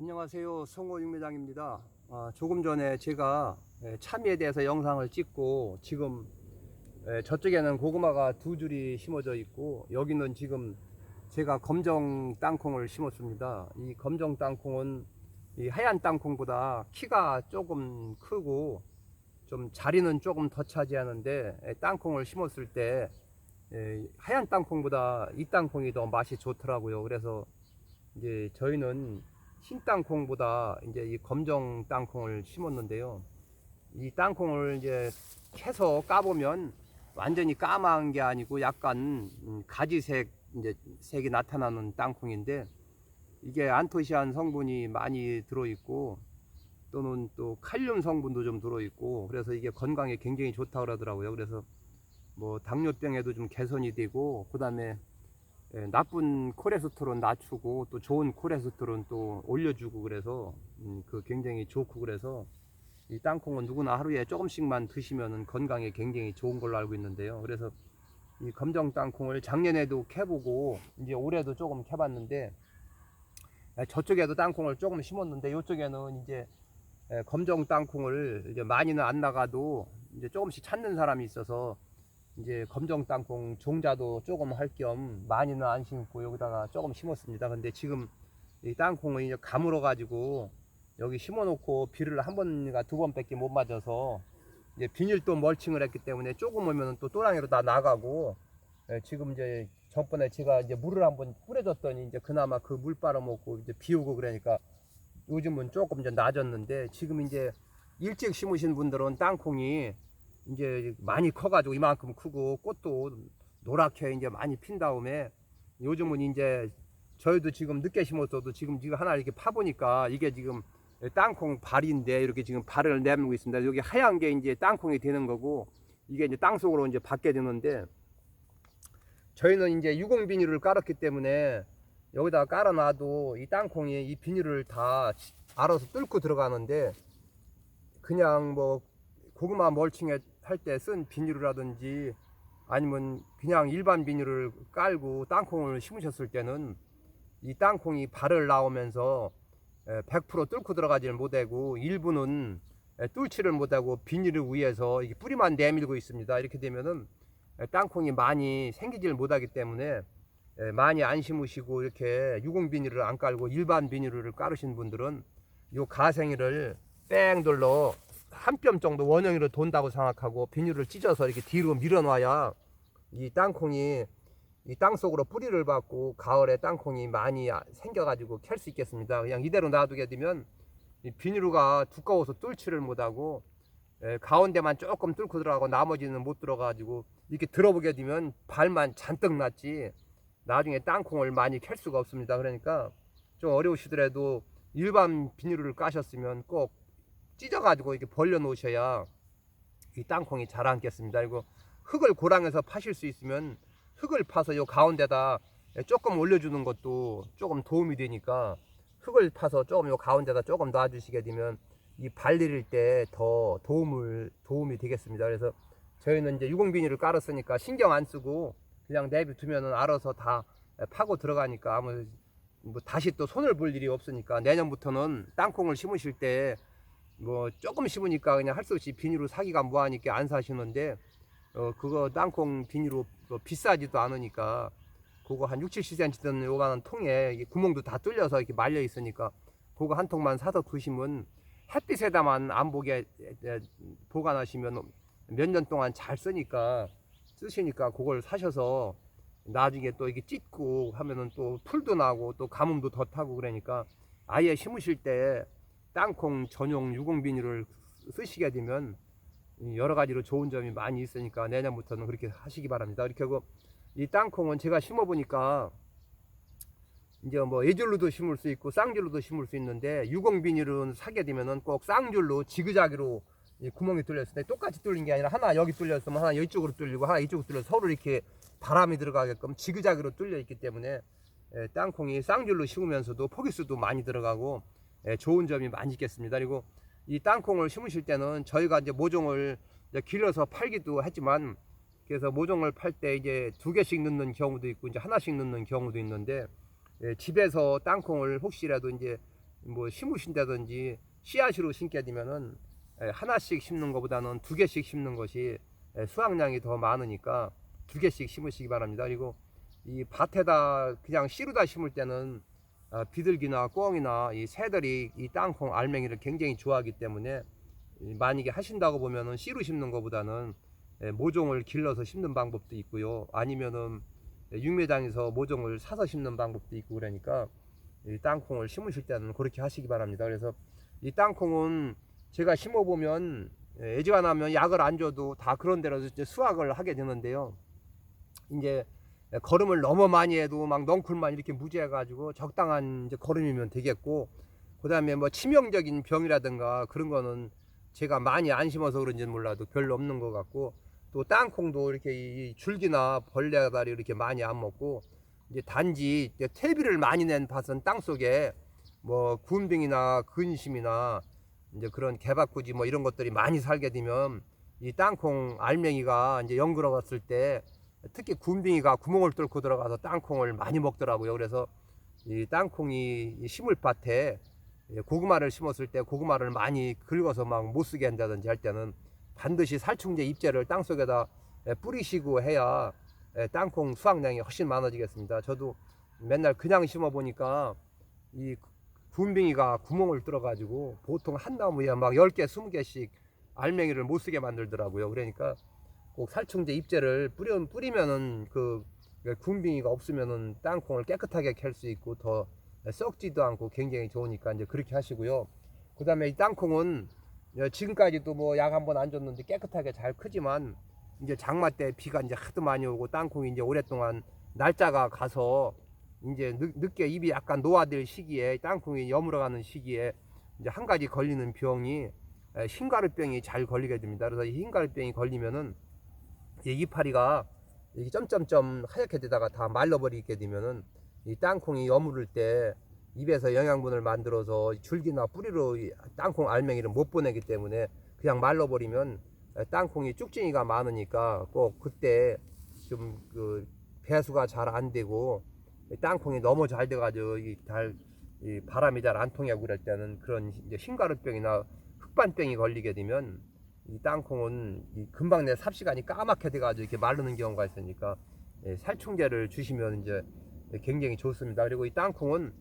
안녕하세요. 성호 육매장입니다. 아, 조금 전에 제가 예, 참이에 대해서 영상을 찍고 지금 예, 저쪽에는 고구마가 두 줄이 심어져 있고 여기는 지금 제가 검정 땅콩을 심었습니다. 이 검정 땅콩은 이 하얀 땅콩보다 키가 조금 크고 좀 자리는 조금 더 차지하는데 예, 땅콩을 심었을 때 예, 하얀 땅콩보다 이 땅콩이 더 맛이 좋더라고요. 그래서 이제 저희는 흰 땅콩보다 이제 이 검정 땅콩을 심었는데요. 이 땅콩을 이제 캐서 까보면 완전히 까만 게 아니고 약간 음, 가지색 이제 색이 나타나는 땅콩인데 이게 안토시안 성분이 많이 들어있고 또는 또 칼륨 성분도 좀 들어있고 그래서 이게 건강에 굉장히 좋다고 그러더라고요. 그래서 뭐 당뇨병에도 좀 개선이 되고 그다음에 예, 나쁜 콜레스테롤 낮추고 또 좋은 콜레스테롤 또 올려주고 그래서 음, 그 굉장히 좋고 그래서 이 땅콩은 누구나 하루에 조금씩만 드시면 건강에 굉장히 좋은 걸로 알고 있는데요. 그래서 이 검정 땅콩을 작년에도 캐보고 이제 올해도 조금 캐봤는데 예, 저쪽에도 땅콩을 조금 심었는데 이쪽에는 이제 예, 검정 땅콩을 이제 많이는 안 나가도 이제 조금씩 찾는 사람이 있어서 이제 검정 땅콩 종자도 조금 할 겸 많이는 안 심고 여기다가 조금 심었습니다. 근데 지금 이 땅콩을 이제 가물어 가지고 여기 심어 놓고 비를 한 번가 두 번밖에 못 맞아서 이제 비닐도 멀칭을 했기 때문에 조금 오면은 또 또랑이로 다 나가고 예, 지금 이제 전번에 제가 이제 물을 한번 뿌려줬더니 이제 그나마 그 물 빨아먹고 이제 비우고 그러니까 요즘은 조금 이제 낮았는데 지금 이제 일찍 심으신 분들은 땅콩이 이제 많이 커가지고 이만큼 크고 꽃도 노랗게 이제 많이 핀 다음에 요즘은 이제 저희도 지금 늦게 심었어도 지금 지금 하나 이렇게 파보니까 이게 지금 땅콩 발인데 이렇게 지금 발을 내밀고 있습니다. 여기 하얀 게 이제 땅콩이 되는 거고 이게 이제 땅 속으로 이제 받게 되는데 저희는 이제 유공 비닐을 깔았기 때문에 여기다 깔아놔도 이 땅콩이 이 비닐을 다 알아서 뚫고 들어가는데 그냥 뭐 고구마 멀칭에 할때 쓴 비닐이라든지 아니면 그냥 일반 비닐을 깔고 땅콩을 심으셨을 때는 이 땅콩이 발을 나오면서 100% 뚫고 들어가지를 못하고 일부는 뚫지를 못하고 비닐을 이게 뿌리만 내밀고 있습니다. 이렇게 되면은 땅콩이 많이 생기질 못하기 때문에 많이 안 심으시고 이렇게 유공 비닐을 안 깔고 일반 비닐을 깔으신 분들은 요 가생이를 뺑 돌러 한 뼘 정도 원형으로 돈다고 생각하고 비닐을 찢어서 이렇게 뒤로 밀어놔야 이 땅콩이 이 땅 속으로 뿌리를 받고 가을에 땅콩이 많이 아- 생겨가지고 캘 수 있겠습니다. 그냥 이대로 놔두게 되면 이 비닐루가 두꺼워서 뚫지를 못하고 에, 가운데만 조금 뚫고 들어가고 나머지는 못 들어가지고 이렇게 들어보게 되면 발만 잔뜩 났지 나중에 땅콩을 많이 캘 수가 없습니다. 그러니까 좀 어려우시더라도 일반 비닐을 까셨으면 꼭 찢어가지고 이렇게 벌려 놓으셔야 이 땅콩이 잘 앉겠습니다. 그리고 흙을 고랑해서 파실 수 있으면 흙을 파서 요 가운데다 조금 올려주는 것도 조금 도움이 되니까 흙을 파서 조금 요 가운데다 조금 놔주시게 되면 이 발리릴 때 더 도움을 도움이 되겠습니다. 그래서 저희는 이제 유공 비닐을 깔았으니까 신경 안 쓰고 그냥 내비두면은 알아서 다 파고 들어가니까 아무 뭐 다시 또 손을 볼 일이 없으니까 내년부터는 땅콩을 심으실 때 뭐 조금 심으니까 그냥 할 수 없이 비닐로 사기가 뭐하니까 안 사시는데 어 그거 땅콩 비닐로 뭐 비싸지도 않으니까 그거 한 6, 70cm 되는 요만한 통에 구멍도 다 뚫려서 이렇게 말려 있으니까 그거 한 통만 사서 두시면 햇빛에다만 안 보게 에, 보관하시면 몇 년 동안 잘 쓰니까 쓰시니까 그걸 사셔서 나중에 또 이게 찢고 하면은 또 풀도 나고 또 가뭄도 더 타고 그러니까 아예 심으실 때 땅콩 전용 유공 비닐을 쓰시게 되면 여러 가지로 좋은 점이 많이 있으니까 내년부터는 그렇게 하시기 바랍니다. 이렇게 하고 이 땅콩은 제가 심어 보니까 이제 뭐 예줄로도 심을 수 있고 쌍줄로도 심을 수 있는데 유공 비닐은 사게 되면은 꼭 쌍줄로 지그자기로 이 구멍이 뚫렸을 때 똑같이 뚫린 게 아니라 하나 여기 뚫렸으면 하나 이쪽으로 뚫리고 하나 이쪽으로 뚫려 서로 이렇게 바람이 들어가게끔 지그자기로 뚫려 있기 때문에 에, 땅콩이 쌍줄로 심으면서도 포기수도 많이 들어가고 에, 좋은 점이 많이 있겠습니다. 그리고 이 땅콩을 심으실 때는 저희가 이제 모종을 이제 길러서 팔기도 했지만 그래서 모종을 팔 때 이제 두 개씩 넣는 경우도 있고 이제 하나씩 넣는 경우도 있는데 예, 집에서 땅콩을 혹시라도 이제 뭐 심으신다든지 씨앗으로 심게 되면은 에, 하나씩 심는 것보다는 두 개씩 심는 것이 에, 수확량이 더 많으니까 두 개씩 심으시기 바랍니다. 그리고 이 밭에다 그냥 씨로다 심을 때는 아, 비둘기나 꿩이나 이 새들이 이 땅콩 알맹이를 굉장히 좋아하기 때문에 이 만약에 하신다고 보면은 씨로 심는 것보다는 에, 모종을 길러서 심는 방법도 있고요. 아니면은 육매장에서 모종을 사서 심는 방법도 있고 그러니까 이 땅콩을 심으실 때는 그렇게 하시기 바랍니다. 그래서 이 땅콩은 제가 심어 보면 애지가 나면 약을 안 줘도 다 그런 이제 수확을 하게 되는데요. 이제 걸음을 너무 많이 해도 막 넝쿨만 이렇게 무지해 가지고 적당한 이제 걸음이면 되겠고 그 다음에 뭐 치명적인 병이라든가 그런 거는 제가 많이 안 심어서 그런지는 몰라도 별로 없는 것 같고 또 땅콩도 이렇게 이 줄기나 벌레 다리 이렇게 많이 안 먹고 이제 단지 이제 퇴비를 많이 낸 밭은 땅 속에 뭐 군병이나 근심이나 이제 그런 개박구지 뭐 이런 것들이 많이 살게 되면 이 땅콩 알맹이가 이제 연그러웠을 때 특히 군뱅이가 구멍을 뚫고 들어가서 땅콩을 많이 먹더라고요. 그래서 이 땅콩이 이 심을 밭에 고구마를 심었을 때 고구마를 많이 긁어서 막 못 쓰게 한다든지 할 때는 반드시 살충제 입제를 땅 속에다 뿌리시고 해야 땅콩 수확량이 훨씬 많아지겠습니다. 저도 맨날 그냥 심어 보니까 이 군뱅이가 구멍을 뚫어 가지고 보통 한 나무에 막 10개, 20개씩 알맹이를 못 쓰게 만들더라고요. 그러니까 꼭 살충제 입제를 뿌려 뿌리면은 그 군빙이가 없으면은 땅콩을 깨끗하게 캘 수 있고 더 썩지도 않고 굉장히 좋으니까 이제 그렇게 하시고요. 그다음에 이 땅콩은 지금까지도 뭐 약 한 번 안 줬는데 깨끗하게 잘 크지만 이제 장마 때 비가 이제 하도 많이 오고 땅콩이 이제 오랫동안 날짜가 가서 이제 늦, 늦게 잎이 약간 노화될 시기에 땅콩이 여물어가는 시기에 이제 한 가지 걸리는 병이 에, 흰가루병이 잘 걸리게 됩니다. 그래서 이 흰가루병이 걸리면은 이 이파리가 이게 점점점 하얗게 되다가 다 말라버리게 되면은 이 땅콩이 여물을 때 입에서 영양분을 만들어서 줄기나 뿌리로 이 땅콩 알맹이를 못 보내기 때문에 그냥 말라버리면 에, 땅콩이 쭉쟁이가 많으니까 꼭 그때 좀 그 배수가 잘 안 되고 이 땅콩이 너무 잘 돼가지고 이, 달, 이 바람이 잘 안 통하고 그럴 때는 그런 이제 흰가루병이나 흑반병이 걸리게 되면 이 땅콩은 이 금방 내 삽시간이 까맣게 돼가지고 이렇게 마르는 경우가 있으니까 예, 살충제를 주시면 이제 굉장히 좋습니다. 그리고 이 땅콩은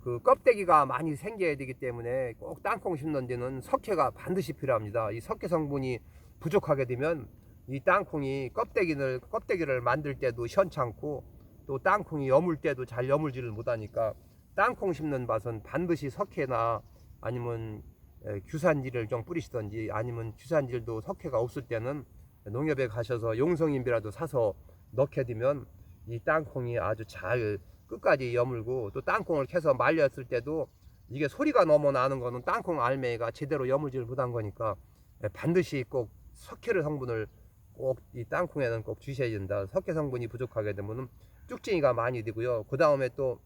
그 껍데기가 많이 생겨야 되기 때문에 꼭 땅콩 심는 데는 석회가 반드시 필요합니다. 이 석회 성분이 부족하게 되면 이 땅콩이 껍데기를 껍데기를 만들 때도 시원찮고 또 땅콩이 여물 때도 잘 여물지를 못하니까 땅콩 심는 밭은 반드시 석회나 아니면 에, 규산지를 좀 뿌리시던지 아니면 규산질도 석회가 없을 때는 농협에 가셔서 용성인비라도 사서 넣게 되면 이 땅콩이 아주 잘 끝까지 여물고 또 땅콩을 캐서 말렸을 때도 이게 소리가 너무 나는 거는 땅콩 알맹이가 제대로 여물지를 못한 거니까 에, 반드시 꼭 석회를 성분을 꼭 이 땅콩에는 꼭 주셔야 된다. 석회 성분이 부족하게 되면은 쭉쟁이가 많이 되고요. 그 다음에 또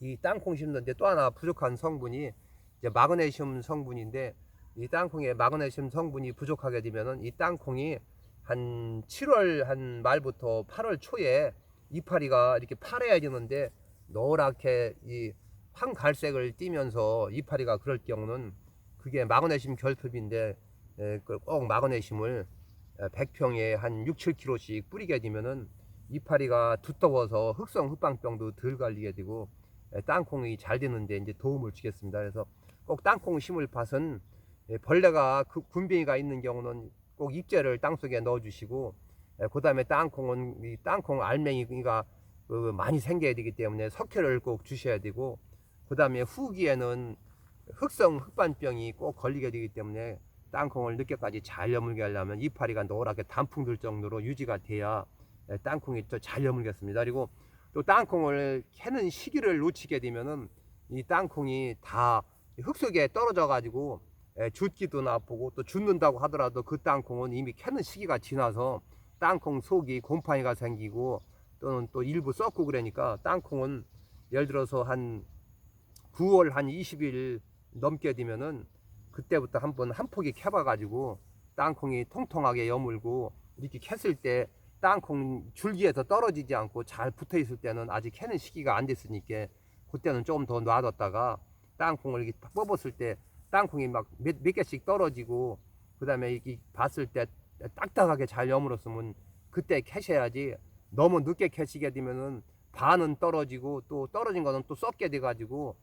이 땅콩 심는데 또 하나 부족한 성분이 이제 마그네슘 성분인데 이 땅콩에 마그네슘 성분이 부족하게 되면은 이 땅콩이 한 7월 한 말부터 8월 초에 이파리가 이렇게 파래지는데 노랗게 이 황갈색을 띠면서 이파리가 그럴 경우는 그게 마그네슘 결핍인데 에, 그꼭 마그네슘을 100평에 한 6, 7kg씩 뿌리게 되면은 이파리가 두터워서 흑성 흑방병도 덜 걸리게 되고 에, 땅콩이 잘 되는데 이제 도움을 주겠습니다. 그래서 꼭 땅콩 심을 밭은 예, 벌레가 그 군뱅이가 있는 경우는 꼭 입재를 땅 속에 넣어 주시고 그 다음에 땅콩은 이 땅콩 알맹이가 그 많이 생겨야 되기 때문에 석회를 꼭 주셔야 되고 그 다음에 후기에는 흑성 흑반병이 꼭 걸리게 되기 때문에 땅콩을 늦게까지 잘 여물게 하려면 이파리가 노랗게 단풍 들 정도로 유지가 돼야 예, 땅콩이 더잘 여물겠습니다. 그리고 또 땅콩을 캐는 시기를 놓치게 되면은 이 땅콩이 다 흙 속에 떨어져 가지고 예, 죽기도 나쁘고 또 죽는다고 하더라도 그 땅콩은 이미 캐는 시기가 지나서 땅콩 속이 곰팡이가 생기고 또는 또 일부 썩고 그러니까 땅콩은 예를 들어서 한 9월 한 20일 넘게 되면은 그때부터 한번 한 포기 캐봐 가지고 땅콩이 통통하게 여물고 이렇게 캤을 때 땅콩 줄기에서 떨어지지 않고 잘 붙어 있을 때는 아직 캐는 시기가 안 됐으니까 그때는 조금 더 놔뒀다가 땅콩을 이렇게 뽑았을 때 땅콩이 막몇 몇 개씩 떨어지고 그다음에 이게 봤을 때 딱딱하게 잘 여물었으면 그때 캐셔야지. 너무 늦게 캐시게 되면은 반은 떨어지고 또 떨어진 거는 또 썩게 돼 가지고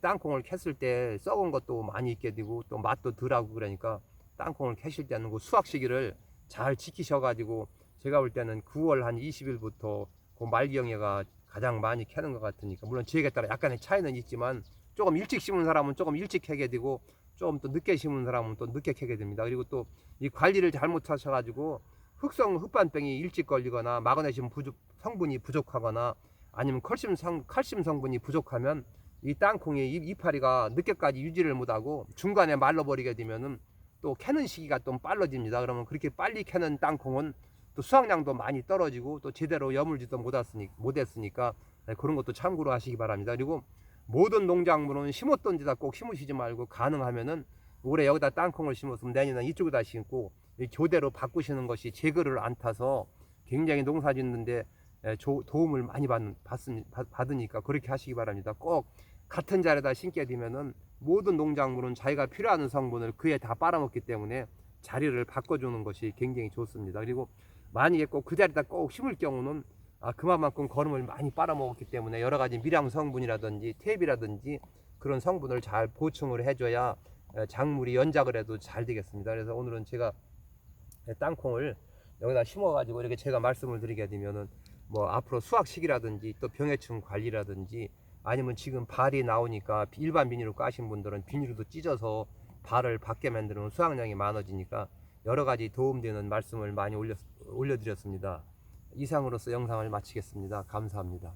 땅콩을 캤을 때 썩은 것도 많이 있게 되고 또 맛도 덜하고 그러니까 땅콩을 캐실 때는 그 수확 시기를 잘 지키셔 가지고 제가 볼 때는 9월 한 20일부터 그 말기영애가 가장 많이 캐는 것 같으니까 물론 지역에 따라 약간의 차이는 있지만 조금 일찍 심은 사람은 조금 일찍 캐게 되고 조금 또 늦게 심은 사람은 또 늦게 캐게 됩니다. 그리고 또 이 관리를 잘못 하셔가지고 흑성 흑반병이 일찍 걸리거나 마그네슘 부족, 성분이 부족하거나 아니면 칼슘 성, 칼슘 성분이 부족하면 이 땅콩이 이- 이파리가 늦게까지 유지를 못하고 중간에 말라버리게 되면은 또 캐는 시기가 좀 빨라집니다. 그러면 그렇게 빨리 캐는 땅콩은 또 수확량도 많이 떨어지고 또 제대로 여물지도 못했으니, 못했으니까 네, 그런 것도 참고로 하시기 바랍니다. 그리고 모든 농작물은 심었던 데다 꼭 심으시지 말고 가능하면은 올해 여기다 땅콩을 심었으면 내년에 이쪽에다 심고 이 교대로 바꾸시는 것이 제거를 안 타서 굉장히 농사 짓는데 도움을 많이 받는, 받으니까 그렇게 하시기 바랍니다. 꼭 같은 자리에다 심게 되면은 모든 농작물은 자기가 필요한 성분을 그에 다 빨아먹기 때문에 자리를 바꿔주는 것이 굉장히 좋습니다. 그리고 만약에 꼭 그 자리에다 꼭 심을 경우는 아, 그만큼 거름을 많이 빨아먹었기 때문에 여러 가지 미량 성분이라든지 탭이라든지 그런 성분을 잘 보충을 해줘야 에, 작물이 연작을 해도 잘 되겠습니다. 그래서 오늘은 제가 에, 땅콩을 여기다 심어가지고 이렇게 제가 말씀을 드리게 되면은 뭐 앞으로 수확 시기라든지 또 병해충 관리라든지 아니면 지금 발이 나오니까 일반 비닐로 까신 분들은 비닐도 찢어서 발을 받게 만드는 수확량이 많아지니까 여러 가지 도움되는 말씀을 많이 올려, 올려드렸습니다. 이상으로서 영상을 마치겠습니다. 감사합니다.